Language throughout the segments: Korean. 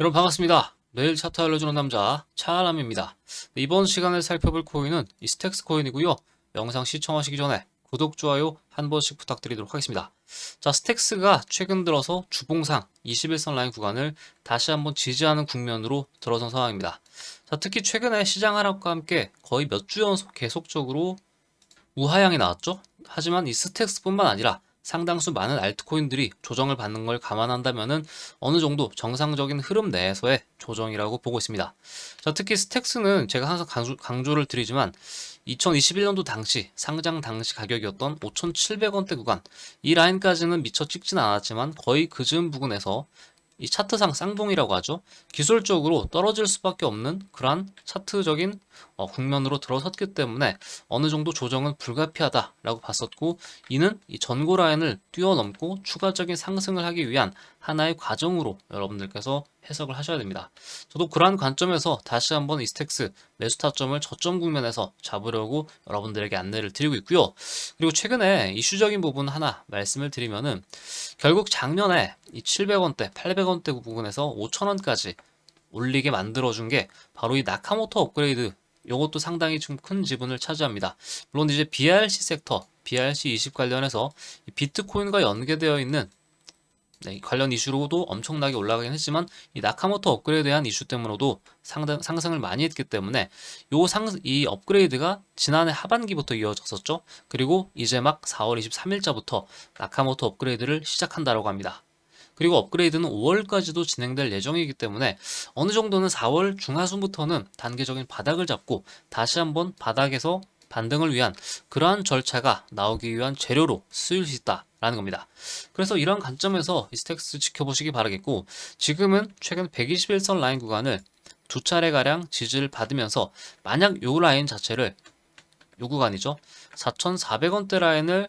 여러분 반갑습니다. 매일 차트 알려주는 남자 차람입니다. 이번 시간에 살펴볼 코인은 이 스택스 코인이고요. 영상 시청하시기 전에 구독, 좋아요 한 번씩 부탁드리도록 하겠습니다. 자, 스택스가 최근 들어서 주봉상 21선 라인 구간을 다시 한번 지지하는 국면으로 들어선 상황입니다. 자, 특히 최근에 시장 하락과 함께 거의 몇 주 연속 계속적으로 우하향이 나왔죠. 하지만 이 스택스뿐만 아니라 상당수 많은 알트코인들이 조정을 받는 걸 감안한다면은 어느 정도 정상적인 흐름 내에서의 조정이라고 보고 있습니다. 자, 특히 스택스는 제가 항상 강조, 강조를 드리지만 2021년도 당시 상장 당시 가격이었던 5,700원대 구간 이 라인까지는 미처 찍진 않았지만 거의 그 즈음 부근에서 이 차트상 쌍봉이라고 하죠. 기술적으로 떨어질 수밖에 없는 그러한 차트적인 어, 국면으로 들어섰기 때문에 어느 정도 조정은 불가피하다라고 봤었고 이는 이 전고 라인을 뛰어넘고 추가적인 상승을 하기 위한 하나의 과정으로 여러분들께서 해석을 하셔야 됩니다. 저도 그러한 관점에서 다시 한번 이 스택스 매수 타점을 저점 국면에서 잡으려고 여러분들에게 안내를 드리고 있고요. 그리고 최근에 이슈적인 부분 하나 말씀을 드리면은 결국 작년에 이 700원대, 800원대 부분에서 5,000원까지 올리게 만들어준 게 바로 이 나카모토 업그레이드 요것도 상당히 좀 큰 지분을 차지합니다. 물론 이제 BRC 섹터, BRC20 관련해서 이 비트코인과 연계되어 있는 네, 관련 이슈로도 엄청나게 올라가긴 했지만 이 나카모토 업그레이드에 대한 이슈 때문에도 상당, 상승을 많이 했기 때문에 요 상, 이 업그레이드가 지난해 하반기부터 이어졌었죠. 그리고 이제 막 4월 23일자부터 나카모토 업그레이드를 시작한다라고 합니다. 그리고 업그레이드는 5월까지도 진행될 예정이기 때문에 어느 정도는 4월 중하순부터는 단계적인 바닥을 잡고 다시 한번 바닥에서 반등을 위한 그러한 절차가 나오기 위한 재료로 쓰일 수 있다 라는 겁니다. 그래서 이런 관점에서 이 스택스 지켜보시기 바라겠고 지금은 최근 121선 라인 구간을 두 차례가량 지지를 받으면서 만약 요 라인 자체를 요 구간이죠. 4,400원대 라인을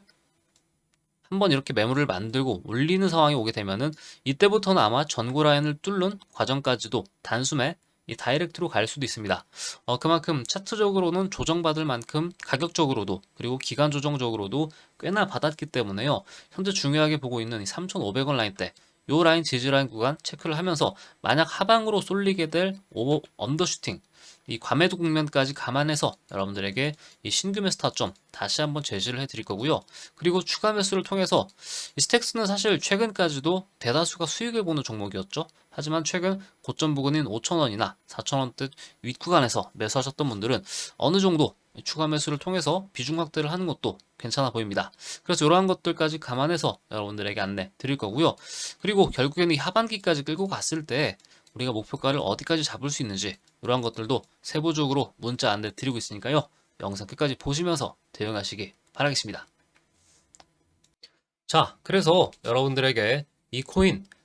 한번 이렇게 매물을 만들고 올리는 상황이 오게 되면은 이때부터는 아마 전고 라인을 뚫는 과정까지도 단숨에 이 다이렉트로 갈 수도 있습니다. 어, 그만큼 차트적으로는 조정받을 만큼 가격적으로도 그리고 기간 조정적으로도 꽤나 받았기 때문에요. 현재 중요하게 보고 있는 이 3,500원 라인 때요 라인 지지 라인 구간 체크를 하면서 만약 하방으로 쏠리게 될 오버 언더슈팅 이 과매도 국면까지 감안해서 여러분들에게 이 신규 매수 타점 다시 한번 제시를 해드릴 거고요. 그리고 추가 매수를 통해서 이 스택스는 사실 최근까지도 대다수가 수익을 보는 종목이었죠. 하지만 최근 고점 부근인 5천원이나 4천원대 윗구간에서 매수하셨던 분들은 어느 정도 추가 매수를 통해서 비중 확대를 하는 것도 괜찮아 보입니다. 그래서 이러한 것들까지 감안해서 여러분들에게 안내 드릴 거고요. 그리고 결국에는 이 하반기까지 끌고 갔을 때 우리가 목표가를 어디까지 잡을 수 있는지 이러한 것들도 세부적으로 문자 안내 드리고 있으니까요. 영상 끝까지 보시면서 대응하시기 바라겠습니다. 자, 그래서 여러분들에게 이 코인